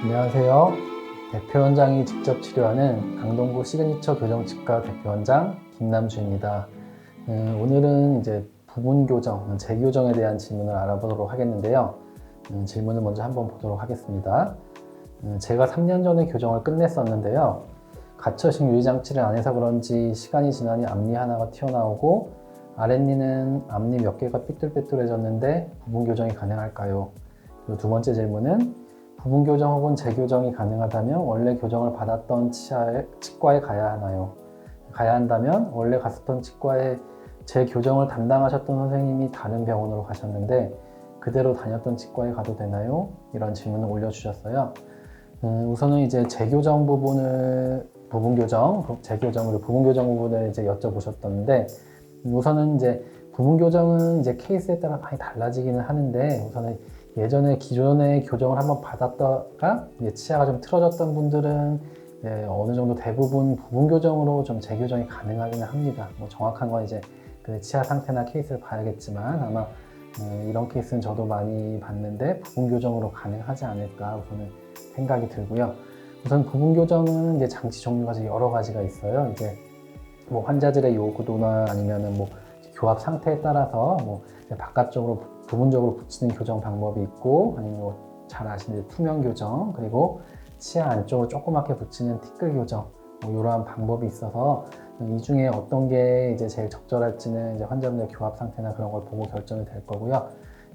안녕하세요. 대표원장이 직접 치료하는 강동구 시그니처 교정치과 대표원장 김남주입니다. 음, 오늘은 이제 부분 교정, 재교정에 대한 질문을 알아보도록 하겠는데요. 음, 질문을 먼저 한번 보도록 하겠습니다. 음, 제가 3년 전에 교정을 끝냈었는데요. 갇혀식 유리장치를 안 해서 그런지 시간이 지나니 앞니 하나가 튀어나오고 아랫니는 앞니 몇 개가 삐뚤빼뚤해졌는데 부분 교정이 가능할까요? 그리고 두 번째 질문은 부분 교정 혹은 재교정이 가능하다면 원래 교정을 받았던 치아에, 치과에 가야 하나요? 가야 한다면 원래 갔었던 치과에 재교정을 담당하셨던 선생님이 다른 병원으로 가셨는데 그대로 다녔던 치과에 가도 되나요? 이런 질문을 올려주셨어요. 음, 우선은 이제 재교정 부분을 부분 교정, 재교정으로 부분 교정 부분을 이제 여쭤보셨던데 우선은 이제 부분 교정은 이제 케이스에 따라 많이 달라지기는 하는데 우선은 예전에 기존에 교정을 한번 받았다가 치아가 좀 틀어졌던 분들은 이제 어느 정도 대부분 부분 교정으로 좀 재교정이 가능하기는 합니다. 뭐 정확한 건 이제 그 치아 상태나 케이스를 봐야겠지만 아마 음, 이런 케이스는 저도 많이 봤는데 부분 교정으로 가능하지 않을까 우선은 생각이 들고요. 우선 부분 교정은 이제 장치 종류가 여러 가지가 있어요. 이제 뭐 환자들의 요구도나 아니면은 뭐 교합 상태에 따라서 뭐 바깥쪽으로 부분적으로 붙이는 교정 방법이 있고 아니면 뭐잘 아시는 투명 교정 그리고 치아 안쪽으로 조그맣게 붙이는 티끌 교정 뭐 이러한 방법이 있어서 이 중에 어떤 게 이제 제일 적절할지는 이제 환자분의 교합 상태나 그런 걸 보고 결정이 될 거고요.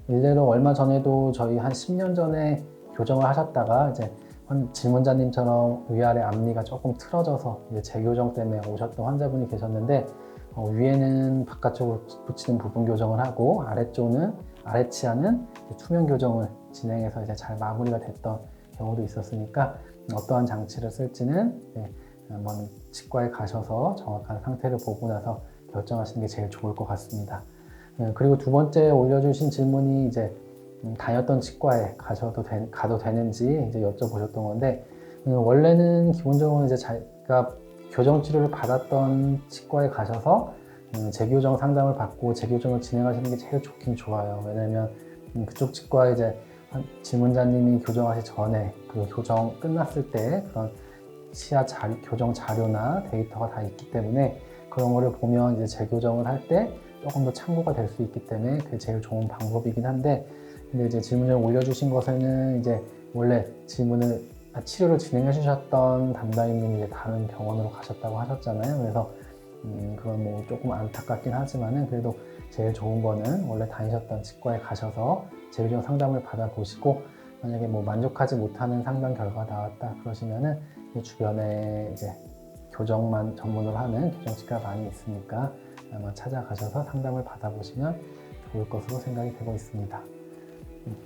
일례로 얼마 전에도 저희 한 10년 전에 교정을 하셨다가 이제 환- 질문자님처럼 위아래 앞니가 조금 틀어져서 이제 재교정 때문에 오셨던 환자분이 계셨는데 어, 위에는 바깥쪽으로 붙이는 부분 교정을 하고 아래쪽은 아래 치아는 이제 투명 교정을 진행해서 이제 잘 마무리가 됐던 경우도 있었으니까 어떠한 장치를 쓸지는 네, 한번 치과에 가셔서 정확한 상태를 보고 나서 결정하시는 게 제일 좋을 것 같습니다. 네, 그리고 두 번째 올려주신 질문이 이제 음, 다녔던 치과에 가셔도 되, 가도 되는지 이제 여쭤보셨던 건데 음, 원래는 기본적으로 이제 자기가 교정 치료를 받았던 치과에 가셔서 음, 재교정 상담을 받고 재교정을 진행하시는 게 제일 좋긴 좋아요. 왜냐면 음, 그쪽 치과에 이제 한- 질문자님이 교정하기 전에 그 교정 끝났을 때 그런 치아 자, 교정 자료나 데이터가 다 있기 때문에 그런 거를 보면 이제 재교정을 할 때 조금 더 참고가 될 수 있기 때문에 그게 제일 좋은 방법이긴 한데 근데 이제 질문을 올려주신 것에는 이제 원래 질문을 아, 치료를 진행해 주셨던 담당인님이 이제 다른 병원으로 가셨다고 하셨잖아요. 그래서 음, 그건 뭐 조금 안타깝긴 하지만은 그래도 제일 좋은 거는 원래 다니셨던 치과에 가셔서 재교정 상담을 받아보시고 만약에 뭐 만족하지 못하는 상담 결과가 나왔다 그러시면은 이 주변에 이제 교정만 전문으로 하는 교정치과 많이 있으니까 아마 찾아가셔서 상담을 받아보시면 좋을 것으로 생각이 되고 있습니다. 음,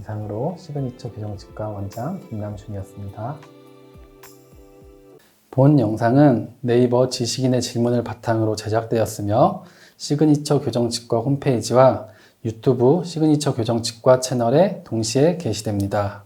이상으로 시그니처 교정치과 원장 김남준이었습니다. 본 영상은 네이버 지식인의 질문을 바탕으로 제작되었으며 시그니처 교정치과 홈페이지와 유튜브 시그니처 교정치과 채널에 동시에 게시됩니다.